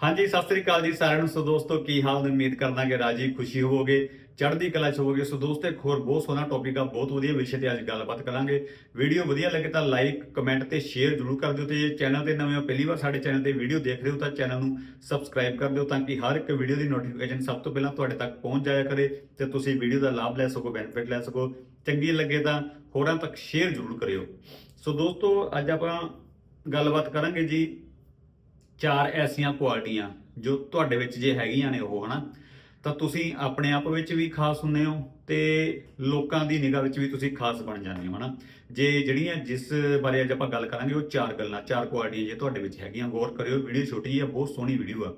ਹਾਂਜੀ, ਸਤਿ ਸ੍ਰੀ ਅਕਾਲ ਜੀ ਸਾਰਿਆਂ ਨੂੰ। ਸੋ ਦੋਸਤੋ, ਕੀ ਹਾਲ ਨੇ? ਉਮੀਦ ਕਰਦਾ ਕਿ ਰਾਜੀ ਖੁਸ਼ੀ ਹੋਵੋਗੇ, ਚੜ੍ਹਦੀ ਕਲਾ ਚ ਹੋਵੋਗੇ। ਸੋ ਦੋਸਤੋ, ਇੱਕ ਹੋਰ ਬਹੁਤ ਸੋਹਣਾ ਟੌਪਿਕ ਆ, ਬਹੁਤ ਵਧੀਆ ਵਿਸ਼ੇ ਤੇ ਅੱਜ ਗੱਲਬਾਤ ਕਰਾਂਗੇ। ਵੀਡੀਓ ਵਧੀਆ ਲੱਗੇ ਤਾਂ ਲਾਈਕ ਕਮੈਂਟ ਤੇ ਸ਼ੇਅਰ ਜ਼ਰੂਰ ਕਰ ਦਿਓ ਤੇ ਜੇ ਚੈਨਲ ਤੇ ਨਵੇਂ ਹੋ, ਪਹਿਲੀ ਵਾਰ ਸਾਡੇ ਚੈਨਲ ਤੇ ਵੀਡੀਓ ਦੇਖ ਰਹੇ ਹੋ ਤਾਂ ਚੈਨਲ ਨੂੰ ਸਬਸਕ੍ਰਾਈਬ ਕਰ ਦਿਓ ਤਾਂ ਕਿ ਹਰ ਇੱਕ ਵੀਡੀਓ ਦੀ ਨੋਟੀਫਿਕੇਸ਼ਨ ਸਭ ਤੋਂ ਪਹਿਲਾਂ ਤੁਹਾਡੇ ਤੱਕ ਪਹੁੰਚ ਜਾਇਆ ਕਰੇ ਤੇ ਤੁਸੀਂ ਵੀਡੀਓ ਦਾ ਲਾਭ ਲੈ ਸਕੋ ਬੈਨੀਫਿਟ ਲੈ ਸਕੋ। ਚੰਗੀ ਲੱਗੇ ਤਾਂ ਹੋਰਾਂ ਤੱਕ ਸ਼ੇਅਰ ਜ਼ਰੂਰ ਕਰਿਓ। ਸੋ ਦੋਸਤੋ, ਅੱਜ ਆਪਾਂ ਗੱਲਬਾਤ ਕਰਾਂਗੇ ਜੀ ਚਾਰ ਐਸੀਆਂ ਕੁਆਲਿਟੀਆਂ ਜੋ ਤੁਹਾਡੇ ਵਿੱਚ ਜੇ ਹੈਗੀਆਂ ਨੇ ਉਹ, ਹਨਾ? ਤਾਂ ਤੁਸੀਂ ਆਪਣੇ ਆਪ ਵਿੱਚ ਵੀ ਖਾਸ ਹੁੰਦੇ ਹੋ ਤੇ ਲੋਕਾਂ ਦੀ ਨਿਗਾਹ ਵਿੱਚ ਵੀ ਤੁਸੀਂ ਖਾਸ ਬਣ ਜਾਂਦੇ ਹੋ, ਹਨਾ? ਜੇ ਜਿਹੜੀਆਂ ਜਿਸ ਬਾਰੇ ਅੱਜ ਆਪਾਂ ਗੱਲ ਕਰਾਂਗੇ, ਉਹ ਚਾਰ ਗੱਲਾਂ, ਚਾਰ ਕੁਆਲਿਟੀਆਂ ਜੇ ਤੁਹਾਡੇ ਵਿੱਚ ਹੈਗੀਆਂ, ਗੌਰ ਕਰਿਓ, ਵੀਡੀਓ ਛੋਟੀ ਜਿਹੀ ਆ, ਬਹੁਤ ਸੋਹਣੀ ਵੀਡੀਓ ਆ।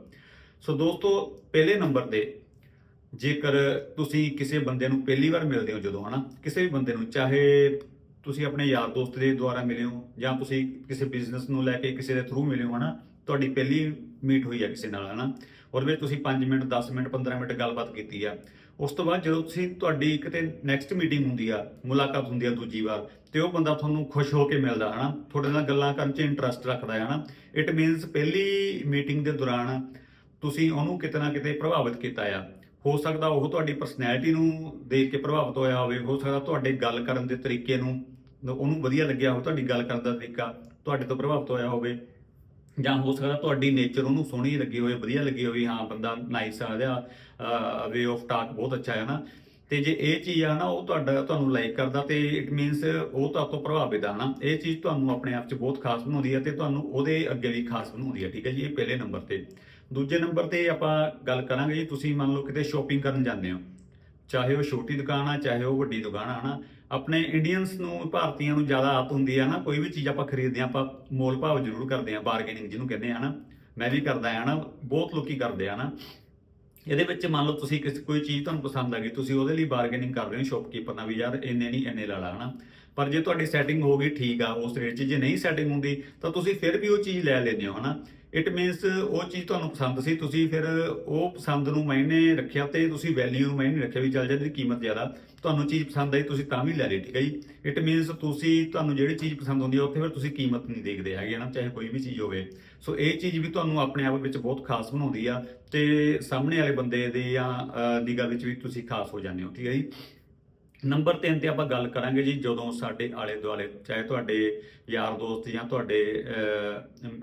ਸੋ ਦੋਸਤੋ, ਪਹਿਲੇ ਨੰਬਰ ਤੇ ਜੇਕਰ ਤੁਸੀਂ ਕਿਸੇ ਬੰਦੇ ਨੂੰ ਪਹਿਲੀ ਵਾਰ ਮਿਲਦੇ ਹੋ ਜਦੋਂ, ਹਨਾ? ਕਿਸੇ ਵੀ ਬੰਦੇ ਨੂੰ, ਚਾਹੇ ਤੁਸੀਂ ਆਪਣੇ ਯਾਰ ਦੋਸਤ ਦੇ ਦੁਆਰਾ ਮਿਲੇ ਹੋ ਜਾਂ ਤੁਸੀਂ ਕਿਸੇ ਬਿਜ਼ਨਸ ਨੂੰ ਲੈ ਕੇ ਕਿਸੇ ਦੇ ਥਰੂ ਮਿਲੇ ਹੋ, ਹਨਾ? ਤੁਹਾਡੀ ਪਹਿਲੀ ਮੀਟ ਹੋਈ ਆ ਕਿਸੇ ਨਾਲ, ਹਨਾ? ਔਰ ਵਿੱਚ ਤੁਸੀਂ 5 ਮਿੰਟ 10 ਮਿੰਟ 15 ਮਿੰਟ ਗੱਲਬਾਤ ਕੀਤੀ ਆ। ਉਸ ਤੋਂ ਬਾਅਦ ਜਦੋਂ ਤੁਸੀਂ ਤੁਹਾਡੀ ਕਿਤੇ ਨੈਕਸਟ ਮੀਟਿੰਗ ਹੁੰਦੀ ਆ, ਮੁਲਾਕਾਤ ਹੁੰਦੀ ਆ ਦੂਜੀ ਵਾਰ, ਤੇ ਉਹ ਬੰਦਾ ਤੁਹਾਨੂੰ ਖੁਸ਼ ਹੋ ਕੇ ਮਿਲਦਾ, ਹਨਾ? ਤੁਹਾਡੇ ਨਾਲ ਗੱਲਾਂ ਕਰਨ 'ਚ ਇੰਟਰਸਟ ਰੱਖਦਾ ਹੈ ਹਨਾ? ਇਟ ਮੀਨਸ ਪਹਿਲੀ ਮੀਟਿੰਗ ਦੇ ਦੌਰਾਨ ਤੁਸੀਂ ਉਹਨੂੰ ਕਿਤੇ ਨਾ ਕਿਤੇ ਪ੍ਰਭਾਵਿਤ ਕੀਤਾ ਆ। ਹੋ ਸਕਦਾ ਉਹ ਤੁਹਾਡੀ ਪਰਸਨੈਲਿਟੀ ਨੂੰ ਦੇਖ ਕੇ ਪ੍ਰਭਾਵਿਤ ਹੋਇਆ ਹੋਵੇ, ਹੋ ਸਕਦਾ ਤੁਹਾਡੇ ਗੱਲ ਕਰਨ ਦੇ ਤਰੀਕੇ ਨੂੰ, ਉਹਨੂੰ ਵਧੀਆ ਲੱਗਿਆ ਹੋਵੇ, ਤੁਹਾਡੀ ਗੱਲ ਕਰਨ ਦਾ ਤਰੀਕਾ ਤੁਹਾਡੇ ਤੋਂ ਪ੍ਰਭਾਵਿਤ ਹੋਇਆ ਹੋਵੇ। ਜਾਂ ਹੋ ਸਕਦਾ ਤੁਹਾਡੀ ਨੇਚਰ ਉਹਨੂੰ ਸੋਹਣੀ ਲੱਗੀ ਹੋਵੇ, ਵਧੀਆ ਲੱਗੀ ਹੋਵੇ ਹਾਂ ਬੰਦਾ ਨਾਈਸ ਆ ਰਿਹਾ ਵੇ ਆਫ ਟਾਕ ਬਹੁਤ ਅੱਛਾ ਹੈ ਨਾ। ਤੇ ਜੇ ਇਹ ਚੀਜ਼ ਆ ਨਾ, ਉਹ ਤੁਹਾਡਾ, ਤੁਹਾਨੂੰ ਲਾਈਕ ਕਰਦਾ ਤੇ ਇਟ ਮੀਨਸ ਉਹ ਤੁਹਾਡੇ ਤੋਂ ਪ੍ਰਭਾਵਿਤ ਆ ਨਾ। ਇਹ ਚੀਜ਼ ਤੁਹਾਨੂੰ ਆਪਣੇ ਆਪ 'ਚ ਬਹੁਤ ਖਾਸ ਬਣਾਉਂਦੀ ਹੈ ਤੇ ਤੁਹਾਨੂੰ ਉਹਦੇ ਅੱਗੇ ਵੀ ਖਾਸ ਬਣਾਉਂਦੀ ਹੈ ਠੀਕ ਹੈ ਜੀ, ਇਹ ਪਹਿਲੇ ਨੰਬਰ ਤੇ। ਦੂਜੇ ਨੰਬਰ ਤੇ ਆਪਾਂ ਗੱਲ ਕਰਾਂਗੇ ਜੀ, ਤੁਸੀਂ ਮੰਨ ਲਓ ਕਿਤੇ ਸ਼ਾਪਿੰਗ ਕਰਨ ਜਾਂਦੇ ਹੋ। ਚਾਹੇ ਉਹ ਛੋਟੀ ਦੁਕਾਨ ਆ, ਚਾਹੇ ਉਹ ਵੱਡੀ ਦੁਕਾਨ ਆ ਨਾ ਆਪਣੇ ਇੰਡੀਅਨਸ ਨੂੰ, ਭਾਰਤੀਆਂ ਨੂੰ ਜ਼ਿਆਦਾ ਆਦਤ ਹੁੰਦੀ ਆ ਨਾ, ਕੋਈ ਵੀ ਚੀਜ਼ ਆਪਾਂ ਖਰੀਦਦੇ ਆ, ਆਪਾਂ ਮੋਲ ਭਾਵ ਜ਼ਰੂਰ ਕਰਦੇ ਆ ਬਾਰਗੇਨਿੰਗ ਜਿਹਨੂੰ ਕਹਿੰਦੇ ਆ ਨਾ। ਮੈਂ ਵੀ ਕਰਦਾ ਆ ਨਾ, ਬਹੁਤ ਲੋਕੀ ਕਰਦੇ ਆ ਨਾ। ਇਹਦੇ ਵਿੱਚ ਮੰਨ ਲਓ ਤੁਸੀਂ ਕਿਸੇ, ਕੋਈ ਚੀਜ਼ ਤੁਹਾਨੂੰ ਪਸੰਦ ਆ ਗਈ, ਤੁਸੀਂ ਉਹਦੇ ਲਈ ਬਾਰਗੇਨਿੰਗ ਕਰ ਰਹੇ ਹੋ ਸ਼ਾਪਕੀਪਰ ਨਾਲ ਵੀ, ਯਾਰ ਇੰਨੇ ਨਹੀਂ, ਇੰਨੇ ਲਾ ਲਾ, ਹਨਾ। ਪਰ ਜੇ ਤੁਹਾਡੀ ਸੈਟਿੰਗ ਹੋ ਗਈ ਠੀਕ ਆ, ਉਸ ਰੇਟ 'ਚ ਜੇ ਨਹੀਂ ਸੈਟਿੰਗ ਹੁੰਦੀ, ਤਾਂ ਤੁਸੀਂ ਫਿਰ ਵੀ ਉਹ ਚੀਜ਼ ਲੈ ਲੈਂਦੇ ਹੋ, ਹਨਾ। ਇਟ ਮੀਨਸ ਉਹ ਚੀਜ਼ ਤੁਹਾਨੂੰ ਪਸੰਦ ਸੀ, ਤੁਸੀਂ ਫਿਰ ਉਹ ਪਸੰਦ ਨੂੰ ਮਾਇਨੇ ਰੱਖਿਆ ਤੇ ਤੁਸੀਂ ਵੈਲਿਊ ਨੂੰ ਮਾਇਨੇ ਰੱਖਿਆ ਵੀ ਚੱਲ ਜੇ ਕੀਮਤ ਜ਼ਿਆਦਾ, ਤੁਹਾਨੂੰ ਚੀਜ਼ ਪਸੰਦ ਆਈ, ਤੁਸੀਂ ਤਾਂ ਵੀ ਲੈ ਲਈ, ਠੀਕ ਹੈ ਜੀ? ਇਟ ਮੀਨਸ ਤੁਸੀਂ, ਤੁਹਾਨੂੰ ਜਿਹੜੀ ਚੀਜ਼ ਪਸੰਦ ਹੁੰਦੀ ਹੈ ਉੱਥੇ ਫਿਰ ਤੁਸੀਂ ਕੀਮਤ ਨਹੀਂ ਦੇਖਦੇ ਹੈਗੇ ਨਾ ਚਾਹੇ ਕੋਈ ਵੀ ਚੀਜ਼ ਹੋਵੇ। ਸੋ ਇਹ ਚੀਜ਼ ਵੀ ਤੁਹਾਨੂੰ ਆਪਣੇ ਆਪ ਵਿੱਚ ਬਹੁਤ ਖਾਸ ਬਣਾਉਂਦੀ ਆ ਤੇ ਸਾਹਮਣੇ ਵਾਲੇ ਬੰਦੇ ਦੇ ਜਾਂ ਨਿਗਾਹ ਵਿੱਚ ਵੀ ਤੁਸੀਂ ਖਾਸ ਹੋ ਜਾਂਦੇ ਹੋ, ਠੀਕ ਹੈ ਜੀ? ਨੰਬਰ 3 ਤੇ ਆਪਾਂ ਗੱਲ ਕਰਾਂਗੇ ਜੀ, ਜਦੋਂ ਸਾਡੇ ਆਲੇ ਦੁਆਲੇ, ਚਾਹੇ ਤੁਹਾਡੇ ਯਾਰ ਦੋਸਤ ਜਾਂ ਤੁਹਾਡੇ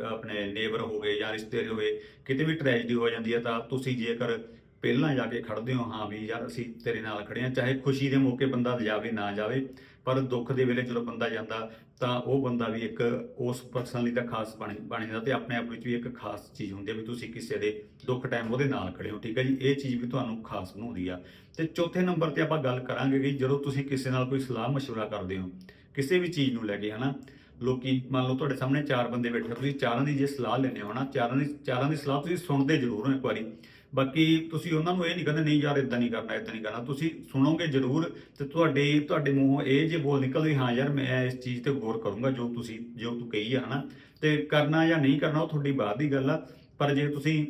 ਆਪਣੇ ਨੇਬਰ ਹੋਵੇ ਜਾਂ ਰਿਸ਼ਤੇਦਾਰ ਹੋਵੇ, ਕਿਤੇ ਵੀ ਟ੍ਰੈਜਡੀ ਹੋ ਜਾਂਦੀ ਹੈ ਤਾਂ ਤੁਸੀਂ ਜੇਕਰ ਪਹਿਲਾਂ ਜਾ ਕੇ ਖੜਦੇ ਹੋ, ਹਾਂ ਵੀ ਯਾਰ ਅਸੀਂ ਤੇਰੇ ਨਾਲ ਖੜੇ ਹਾਂ, ਚਾਹੇ ਖੁਸ਼ੀ ਦੇ ਮੌਕੇ ਬੰਦਾ ਜਾਵੇ, ਨਾ ਜਾਵੇ ਪਰ ਦੁੱਖ ਦੇ ਵੇਲੇ ਜਦੋਂ ਬੰਦਾ ਜਾਂਦਾ ਤਾਂ ਉਹ ਬੰਦਾ ਵੀ ਇੱਕ ਉਸ ਪਰਸਨ ਲਈ ਤਾਂ ਖਾਸ ਬਣ ਬਣ ਜਾਂਦਾ ਤੇ ਆਪਣੇ ਆਪ ਵਿੱਚ ਵੀ ਇੱਕ ਖਾਸ ਚੀਜ਼ ਹੁੰਦੀ ਹੈ ਵੀ ਤੁਸੀਂ ਕਿਸੇ ਦੇ ਦੁੱਖ ਟਾਈਮ ਉਹਦੇ ਨਾਲ ਖੜੇ ਹੋ ਠੀਕ ਹੈ ਜੀ ਇਹ ਚੀਜ਼ ਵੀ ਤੁਹਾਨੂੰ ਖਾਸ ਬਣਾਉਂਦੀ ਆ ਤੇ ਚੌਥੇ ਨੰਬਰ ਤੇ ਆਪਾਂ ਗੱਲ ਕਰਾਂਗੇ ਕਿ ਜਦੋਂ ਤੁਸੀਂ ਕਿਸੇ ਨਾਲ ਕੋਈ ਸਲਾਹ مشورہ ਕਰਦੇ ਹੋ ਕਿਸੇ ਵੀ ਚੀਜ਼ ਨੂੰ ਲੈ ਕੇ ਹਨਾ ਲੋਕੀ ਮੰਨ ਲਓ ਤੁਹਾਡੇ ਸਾਹਮਣੇ ਚਾਰ ਬੰਦੇ ਬੈਠੇ ਹੋ, ਤੁਸੀਂ ਚਾਰਾਂ ਦੀ ਜੇ ਸਲਾਹ ਲੈਣੇ ਹੋ ਨਾ ਚਾਰਾਂ ਦੀ ਚਾਰਾਂ ਦੀ ਸਲਾਹ ਤੁਸੀਂ ਸੁਣਦੇ ਜ਼ਰੂਰ ਹੋ ਇੱਕ ਵਾਰੀ। ਬਾਕੀ ਤੁਸੀਂ ਉਹਨਾਂ ਨੂੰ ਇਹ ਨਹੀਂ ਕਹਿੰਦੇ ਨਹੀਂ ਯਾਰ ਇਦਾਂ ਨਹੀਂ ਕਰਨਾ ਇਦਾਂ ਨਹੀਂ ਕਰਨਾ ਤੁਸੀਂ ਸੁਣੋਗੇ ਜ਼ਰੂਰ ਤੇ ਤੁਹਾਡੇ ਤੁਹਾਡੇ ਮੂੰਹੋਂ ਇਹ ਜੇ ਬੋਲ ਨਿਕਲਦੇ ਹਾਂ ਯਾਰ ਮੈਂ ਇਸ ਚੀਜ਼ ਤੇ ਗੌਰ ਕਰੂੰਗਾ ਜੋ ਤੁਸੀਂ ਜੋ ਤੂੰ ਕਹੀ ਆ ਹਨਾ ਤੇ ਕਰਨਾ ਜਾਂ ਨਹੀਂ ਕਰਨਾ ਉਹ ਤੁਹਾਡੀ ਬਾਤ ਦੀ ਗੱਲ ਆ ਪਰ ਜੇ ਤੁਸੀਂ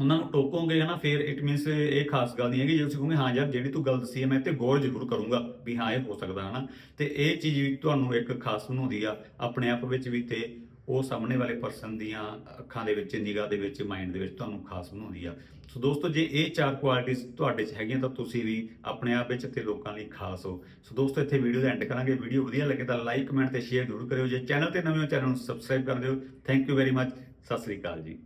ਉਹਨਾਂ ਨੂੰ ਟੋਕੋਗੇ ਹਨਾ, ਫਿਰ ਇਟ ਮੀਨਸ ਇਹ ਖਾਸ ਗੱਲ ਨਹੀਂ ਹੈ ਕਿ ਜੇ ਤੁਸੀਂ ਕਹੋਗੇ, ਹਾਂ ਯਾਰ, ਜਿਹੜੀ ਤੂੰ ਗੱਲ ਦੱਸੀ ਹੈ, ਮੈਂ ਤੇ ਗੌਰ ਜ਼ਰੂਰ ਕਰੂੰਗਾ ਵੀ ਹਾਂ, ਇਹ ਹੋ ਸਕਦਾ ਹਨਾ। ਤੇ ਇਹ ਚੀਜ਼ ਵੀ ਤੁਹਾਨੂੰ ਇੱਕ ਖਾਸ ਬਣਾਉਂਦੀ ਆ, ਆਪਣੇ ਆਪ ਵਿੱਚ ਵੀ ਤੇ ਉਹ ਸਾਹਮਣੇ ਵਾਲੇ ਪਰਸਨ ਦੀਆਂ ਅੱਖਾਂ ਦੇ ਵਿੱਚ, ਨਿਗਾਹ ਦੇ ਵਿੱਚ ਮਾਈਂਡ ਦੇ ਵਿੱਚ ਤੁਹਾਨੂੰ ਖਾਸ ਬਣਾਉਂਦੀ ਆ। ਸੋ ਦੋਸਤੋ, ਜੇ ਇਹ ਚਾਰ ਕੁਆਲਿਟੀਆਂ ਤੁਹਾਡੇ 'ਚ ਹੈਗੀਆਂ, ਤਾਂ ਤੁਸੀਂ ਵੀ ਆਪਣੇ ਆਪ ਵਿੱਚ ਤੇ ਲੋਕਾਂ ਲਈ ਖਾਸ ਹੋ। ਸੋ ਦੋਸਤੋ, ਇੱਥੇ ਵੀਡੀਓ ਦਾ ਐਂਡ ਕਰਾਂਗੇ। ਵੀਡੀਓ ਵਧੀਆ ਲੱਗੇ ਤਾਂ ਲਾਈਕ ਕਮੈਂਟ ਤੇ ਸ਼ੇਅਰ ਜ਼ਰੂਰ ਕਰਿਓ। ਜੇ ਚੈਨਲ ਤੇ ਨਵੇਂ ਹੋ ਚੈਨਲ ਨੂੰ ਸਬਸਕ੍ਰਾਈਬ ਕਰ ਦਿਓ। Thank you very much Sat Sri ਅਕਾਲ ਜੀ।